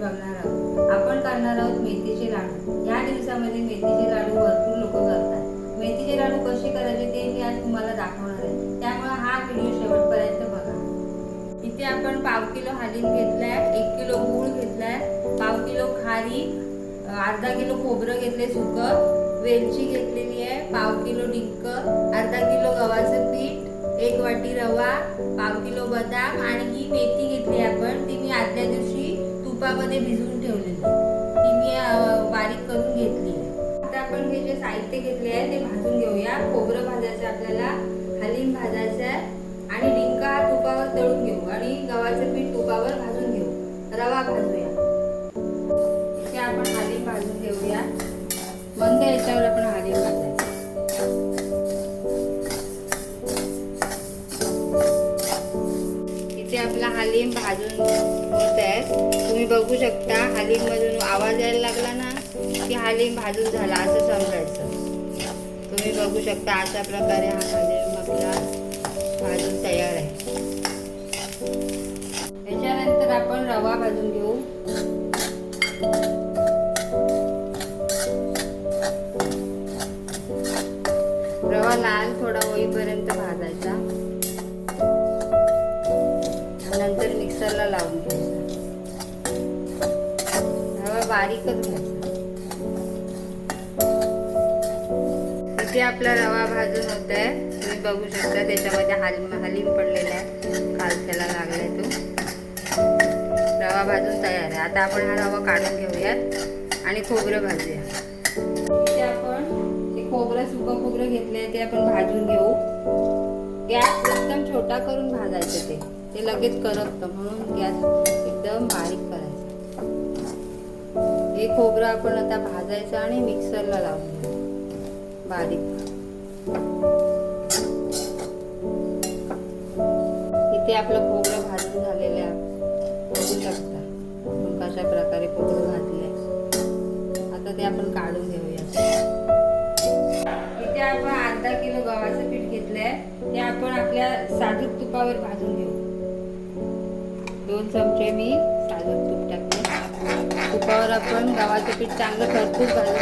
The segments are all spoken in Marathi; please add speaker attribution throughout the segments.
Speaker 1: बघणार आहोत. आपण करणार आहोत मेथीचे लाडू. या दिवसामध्ये मेथीचे लाडू भरपूर लोक करतात. मेथीचे लाडू कसे करायचे ते मी आज तुम्हाला दाखवणार आहे. त्यामुळे हा व्हिडिओ शेवटपर्यंत बघा. इथे आपण पाव किलो हालीम घेतलाय एक किलो गूळ घेतलाय पाव किलो खारी अर्धा किलो खोबरं घेतले सुकं वेलची घेतलेली आहे पाव किलो डिंक अर्धा किलो गव्हाचं पीठ एक वाटी रवा पाव किलो बदाम आणि तुपामध्ये भिजवून ठेवलेली. ती मी बारीक करून घेतली. आता आपण हे जे साहित्य घेतले आहे ते भाजून घेऊया. खोबरं भाजायचं आपल्याला हलीम भाजायचं आहे आणि डिंका हा तुपावर तळून घेऊ आणि गव्हाचं पीठ तुपावर भाजून घेऊ. रवा भाजूया. इथे आपण हलीम भाजून घेऊया. मंद याच्यावर आपण हलीम भाजायचं. इथे आपला हलीम भाजून आवाज यायला लागला ना की हलीम भाजून झाला असं समजायचं. तुम्ही बघू शकता अशा प्रकारे हा हलीम आपला भाजून तयार आहे. त्याच्यानंतर आपण रवा भाजून घेऊ. रवा लाल थोडा होईपर्यंत भाजायचा. नंतर मिक्सरला लावून घेऊ. बारीकच घ्यायचा इथे आपला रवा भाजून होत आहे. तुम्ही बघू शकता त्याच्यामध्ये हालिम हलीम पडलेला आहे. कालच्याला लागलाय तो. रवा भाजून तयार आहे. आता आपण हा रवा काढून घेऊयात आणि खोबरं भाजूया. इथे आपण ते खोबरं सुकं खोबरं घेतलंय ते आपण भाजून घेऊ. गॅस एकदम छोटा करून भाजायचं ते. ते लगेच करपतं म्हणून गॅस एकदम बारीक करायचं. हे खोबरं आपण आता भाजायचं आणि मिक्सरला लावतो. बारीक. इथे आपलं खोबरं भाजून झालेलं आहे. बघू शकता. आपण कशा प्रकारे खोबरं भाजलंय. आता ते आपण काढून घेऊया. इथे आपण अर्धा किलो गव्हाचं पीठ घेतलंय. ते आपण आपल्या साजूक तुपावर भाजून घेऊ. दोन चमचे मी तुपावर आपण गव्हाचं पीठ चांगलं खरपूस भाजून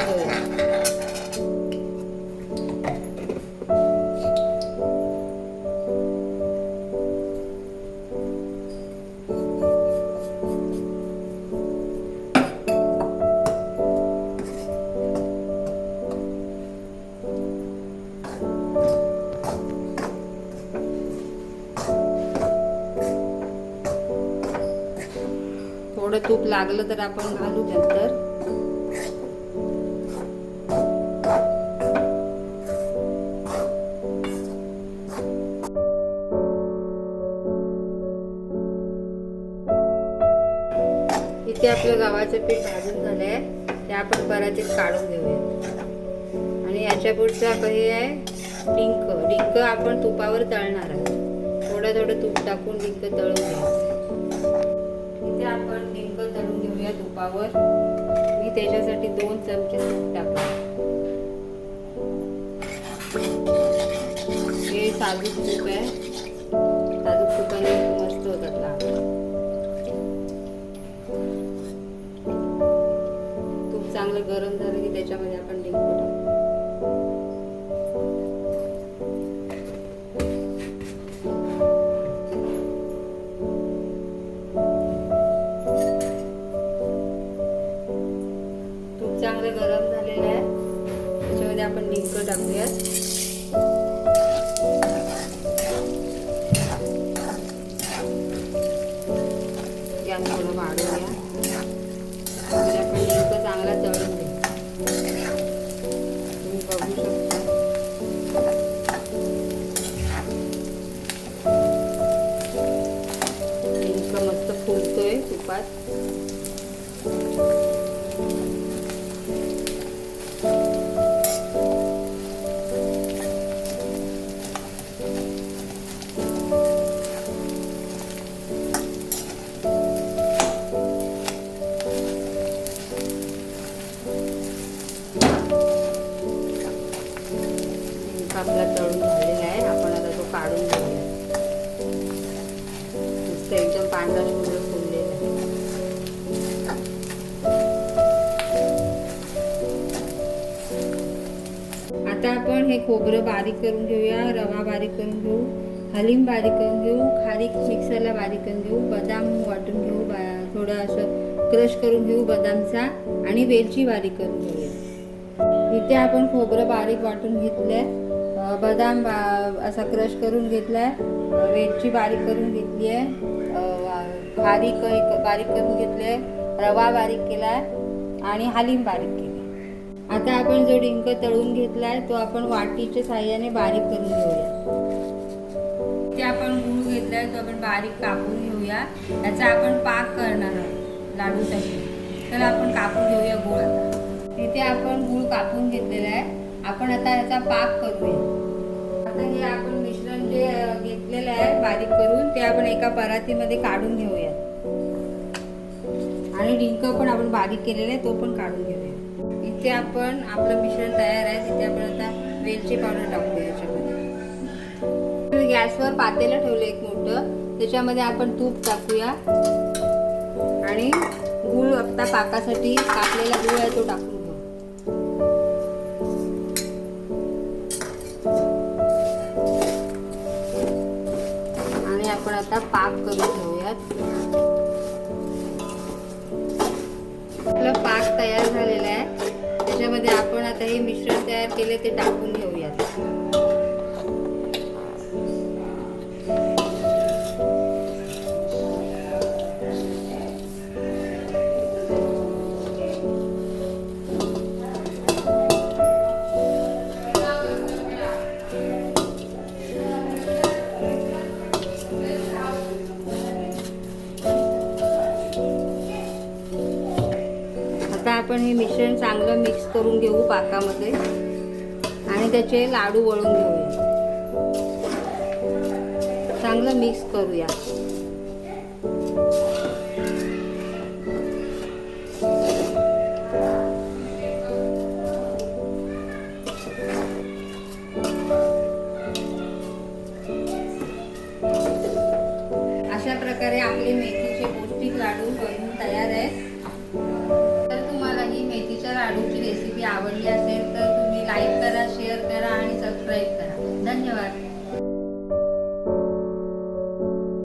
Speaker 1: तूप लागलं तर आपण घालू नंतर. इथे आपलं गव्हाचं पीठ भाजून झालंय. ते आपण परातीत काढून घेऊया. आणि याच्या पुढचं आपण हे आहे डिंक. डिंक आपण तुपावर तळणार आहे थोडं थोडं तूप टाकून डिंक तळून घ्यायचं इथे आपण या तुपावर मी त्याच्यासाठी दोन चमचे तूप टाकले हे साजूक तूप आहे. साजूक तुपाने मस्त होतात तूप चांगलं गरम झालं की त्याच्यामध्ये आपण लिंबू टाकू. चांगले चांगलं गरम झालेले आहे. त्याच्यामध्ये आपण डिंक टाकूयात. गॅस थोडं वाढवूया आणि म्हणजे आपण डिंक चांगला तळून आपला तळून झालेला आहे. आपण आता तो काढून घेऊया. नुसतं एकदम पांढरा शुभ्र फुललेला आहे. आता आपण हे खोबरं बारीक करून घेऊया रवा बारीक करून घेऊ हलीम बारीक करून घेऊ खारीक मिक्सरला बारीक करून घेऊ बदाम वाटून घेऊ बा थोडं असं क्रश करून घेऊ बदामचा आणि वेलची बारीक करून घेऊया. इथे आपण खोबरं बारीक वाटून घेतलं बदाम असा क्रश करून घेतलाय. आहे वेलची बारीक करून घेतली आहे. बारीक एक बारीक करून घेतली आहे. रवा बारीक केलाय आणि हालीम बारीक केली आता आपण जो डिंक तळून घेतलाय तो आपण वाटीच्या साह्याने बारीक करून घेऊया. ते आपण गुळ घेतलाय तो आपण बारीक कापून घेऊया. याचा आपण पाक करणार आहोत लाडूसाठी. तर आपण कापून घेऊया गुळ आता. तिथे आपण गुळ कापून घेतलेला आहे. आपण आता याचा पाक करूया. आता हे आपण मिश्रण जे घेतलेलं आहे बारीक करून ते आपण एका परातीमध्ये काढून घेऊया. आणि डिंक पण आपण बारीक केलेला आहे तो पण काढून घेऊया. इथे आपण आपलं मिश्रण तयार आहे तिथे आपण आता वेलची पावडर टाकूया याच्यामध्ये. गॅसवर पातेलं ठेवलं एक मोठं त्याच्यामध्ये आपण तूप टाकूया. आणि गूळ आता पाकासाठी कापलेला गूळ आहे तो टाकू आता पाक करून घेऊयात. आपला पाक तयार झालेला आहे. त्याच्यामध्ये आपण आता हे मिश्रण तयार केले ते टाकून घेऊयात. आपण हे मिश्रण चांगलं मिक्स करून घेऊ पाकामध्ये. आणि त्याचे लाडू वळून घेऊया. चांगलं मिक्स करूया. अशा प्रकारे आपले मेथीचे पौष्टिक लाडू बनवून तयार आहेत. लाडूची रेसिपी आवडली असेल तर तुम्ही लाईक करा शेअर करा आणि सबस्क्राईब करा. धन्यवाद.